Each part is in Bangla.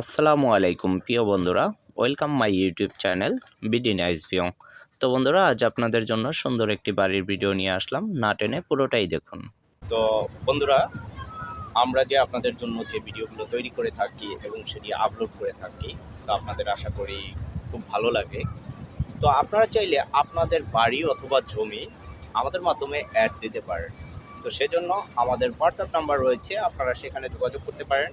আসসালামু আলাইকুম, প্রিয় বন্ধুরা। Welcome my YouTube channel BD nice view তো বন্ধুরা, আজ আপনাদের জন্য সুন্দর একটি বাড়ির ভিডিও নিয়ে আসলাম। না টেনে পুরোটাই দেখুন। তো বন্ধুরা, আমরা যে আপনাদের জন্য যে ভিডিওগুলো তৈরি করে থাকি এবং সেটি আপলোড করে থাকি, তো আপনাদের আশা করি খুব ভালো লাগে। তো আপনারা চাইলে আপনাদের বাড়ি অথবা জমি আমাদের মাধ্যমে অ্যাড দিতে পারেন। তো সেজন্য আমাদের হোয়াটসঅ্যাপ নাম্বার রয়েছে, আপনারা সেখানে যোগাযোগ করতে পারেন।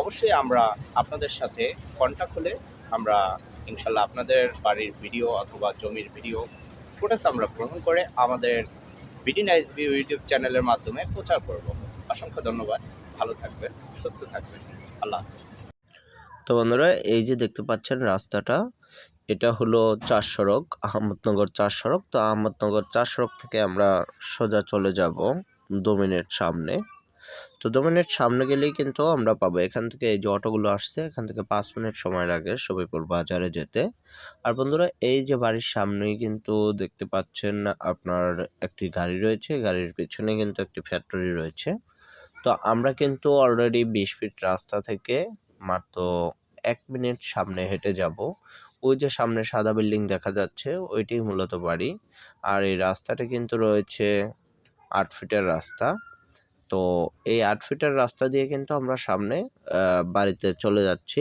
অবশ্যই আমরা আপনাদের সাথে কন্ট্যাক্ট হলে আমরা ইনশাল্লাহ আপনাদের বাড়ির ভিডিও অথবা জমির ভিডিও ফুটেজ আমরা গ্রহণ করে আমাদের বিডি নাইস ভিউ ইউটিউব চ্যানেলের মাধ্যমে প্রচার করব। অসংখ্য ধন্যবাদ। ভালো থাকবেন, সুস্থ থাকবেন। আল্লাহ তো বন্ধুরা, এই যে দেখতে পাচ্ছেন রাস্তাটা, এটা হলো চার সড়ক, আহমদনগর চার সড়ক। তো আহমদনগর চার সড়ক থেকে আমরা সোজা চলে যাব দু মিনিট সামনে। তো দু মিনিট সামনে গেলেই কিন্তু আমরা পাবো। এখান থেকে এই যে অটোগুলো আসছে, এখান থেকে পাঁচ মিনিট সময় লাগে সবিপুর বাজারে যেতে। আর বন্ধুরা, এই যে বাড়ির সামনেই কিন্তু দেখতে পাচ্ছেন আপনার একটি গাড়ি রয়েছে। গাড়ির পিছনে কিন্তু একটি ফ্যাক্টরি রয়েছে। তো আমরা কিন্তু অলরেডি বিশ ফিট রাস্তা থেকে মাত্র এক মিনিট সামনে হেঁটে যাব। ওই যে সামনে সাদা বিল্ডিং দেখা যাচ্ছে, ওইটাই মূলত বাড়ি। আর এই রাস্তাটা কিন্তু রয়েছে আট ফিটের রাস্তা। তো এই আট ফিটের রাস্তা দিয়ে কিন্তু আমরা সামনে বাড়িতে চলে যাচ্ছি।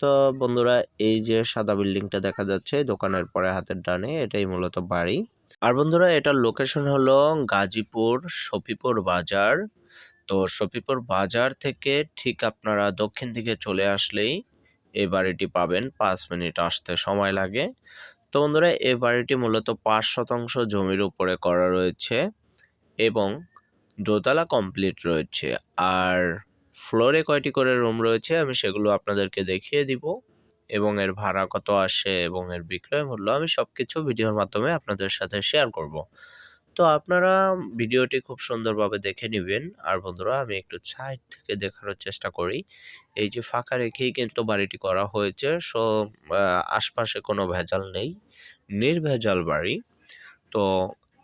তো বন্ধুরা, এই যে সাদা বিল্ডিংটা দেখা যাচ্ছে, দোকানের পরে হাতের ডানে, এটাই মূলত বাড়ি। আর বন্ধুরা, এটার লোকেশন হলো গাজীপুর সফিপুর বাজার। তো সফিপুর বাজার থেকে ঠিক আপনারা দক্ষিণ দিকে চলে আসলেই এই বাড়িটি পাবেন, পাঁচ মিনিট আসতে সময় লাগে। তো বন্ধুরা, এই বাড়িটি মূলত পাঁচ শতাংশ জমির উপরে করা রয়েছে এবং দোতলা কমপ্লিট রয়েছে। আর ফ্লোরে কয়টি করে রুম রয়েছে আমি সেগুলো আপনাদেরকে দেখিয়ে দিব। এবং এর ভাড়া কত আসে এবং এর বিক্রয় মূল্য আমি সব কিছু ভিডিওর মাধ্যমে আপনাদের সাথে শেয়ার করব। তো আপনারা ভিডিওটি খুব সুন্দরভাবে দেখে নেবেন। আর বন্ধুরা, আমি একটু সাইড থেকে দেখানোর চেষ্টা করি। এই যে ফাঁকা রেখেই কিন্তু বাড়িটি করা হয়েছে। সো আশপাশে কোনো ভেজাল নেই। নির্ভেজাল বাড়ি। তো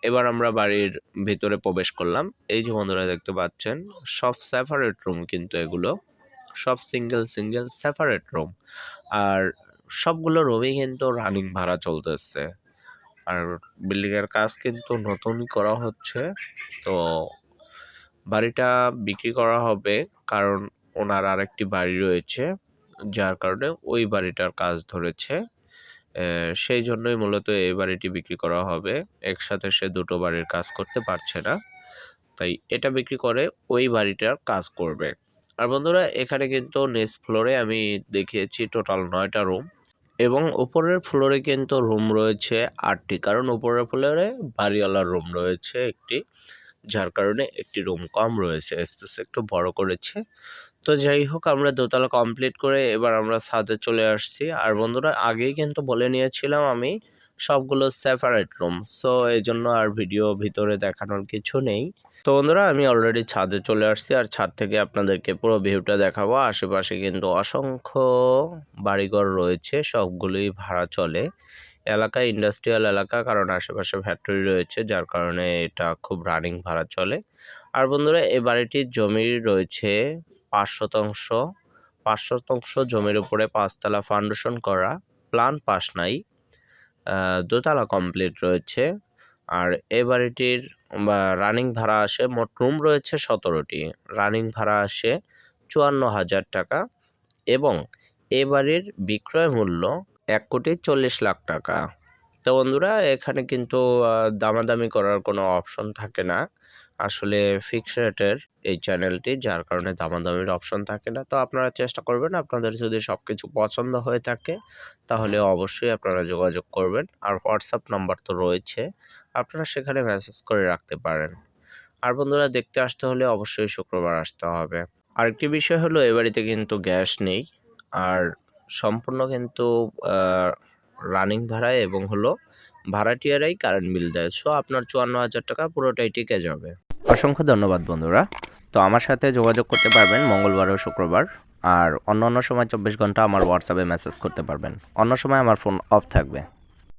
এবার আমরা বাড়ির ভিতরে প্রবেশ করলাম। এই যে বন্ধুরা দেখতে পাচ্ছেন, সব সেপারেট রুম কিন্তু এগুলো। সব সিঙ্গেল সিঙ্গেল সেপারেট রুম আর সবগুলো রুমই কিন্তু রানিং ভাড়া চলতেছে। আর বিল্ডিংয়ের কাজ কিন্তু নতুনই করা হচ্ছে। তো বাড়িটা বিক্রি করা হবে কারণ ওনার আরেকটি বাড়ি রয়েছে, যার কারণে ওই বাড়িটার কাজ ধরেছে। সেই জন্যই মূলত এই বাড়িটি বিক্রি করা হবে। একসাথে সে দুটো বাড়ির কাজ করতে পারছে না। তাই এটা বিক্রি করে ওই বাড়িটার কাজ করবে। আর বন্ধুরা, এখানে কিন্তু নেক্সট ফ্লোরে আমি দেখিয়েছি টোটাল নয়টা রুম এবং উপরের ফ্লোরে কিন্তু রুম রয়েছে আটটি। কারণ উপরের ফ্লোরে বাড়িওয়ালার রুম রয়েছে একটি। যার কারণে একটি রুম কম রয়েছে স্পেস একটু বড় করেছে। তো যাই হোক, আমরা দোতলা কমপ্লিট করে এবার আমরা ছাদে চলে আসছি। আর বন্ধুরা, আগেই কিন্তু বলে নিয়েছিলাম আমি সবগুলো সেপারেট রুম সো এই জন্য আর ভিডিও ভিতরে দেখানোর কিছু নেই। তো বন্ধুরা, আমি অলরেডি ছাদে চলে আসছি, আর ছাদ থেকে আপনাদেরকে পুরো ভিউটা দেখাবো। আশেপাশে কিন্তু অসংখ্য বাড়িঘর রয়েছে, সবগুলোই ভাড়া চলে। এলাকা ইন্ডাস্ট্রিয়াল এলাকা, কারণ আশেপাশে ফ্যাক্টরি রয়েছে, যার কারণে এটা খুব রানিং ভাড়া চলে। আর বন্ধুরা, এ বাড়িটির জমির রয়েছে পাঁচ শতাংশ। পাঁচ শতাংশ জমির উপরে পাঁচতলা ফাউন্ডেশন করা প্লান পাস নাই দোতলা কমপ্লিট রয়েছে। আর এ বাড়িটির রানিং ভাড়া আসে, মোট রুম রয়েছে সতেরোটি। রানিং ভাড়া আসে চুয়ান্ন হাজার টাকা। এবং এ বাড়ির বিক্রয় মূল্য এক কোটি চল্লিশ লাখ টাকা। তো বন্ধুরা, এখানে কিন্তু দামাদামি করার কোনো অপশন থাকে না। আসলে ফিক্স রেটের এই চ্যানেলটি যার কারণে দামাদামির অপশন থাকে না। তো আপনারা চেষ্টা করবেন, আপনাদের যদি সব কিছু পছন্দ হয়ে থাকে, তাহলে অবশ্যই আপনারা যোগাযোগ করবেন। আর হোয়াটসঅ্যাপ নাম্বার তো রয়েছে, আপনারা সেখানে মেসেজ করে রাখতে পারেন। আর বন্ধুরা, দেখতে আসতে হলে অবশ্যই শুক্রবার আসতে হবে। আরেকটি বিষয় হলো, এ বাড়িতে কিন্তু গ্যাস নেই। আর সম্পূর্ণ কিন্তু রানিং ভাড়ায় এবং হলো ভাড়াটিয়ারাই কারেন্ট বিল দেয়। সো আপনার চুয়ান্ন হাজার টাকা পুরোটাই টিকে যাবে। অসংখ্য ধন্যবাদ বন্ধুরা। তো আমার সাথে যোগাযোগ করতে পারবেন মঙ্গলবার ও শুক্রবার। আর অন্য অন্য সময় চব্বিশ ঘণ্টা আমার হোয়াটসঅ্যাপে মেসেজ করতে পারবেন। অন্য সময় আমার ফোন অফ থাকবে।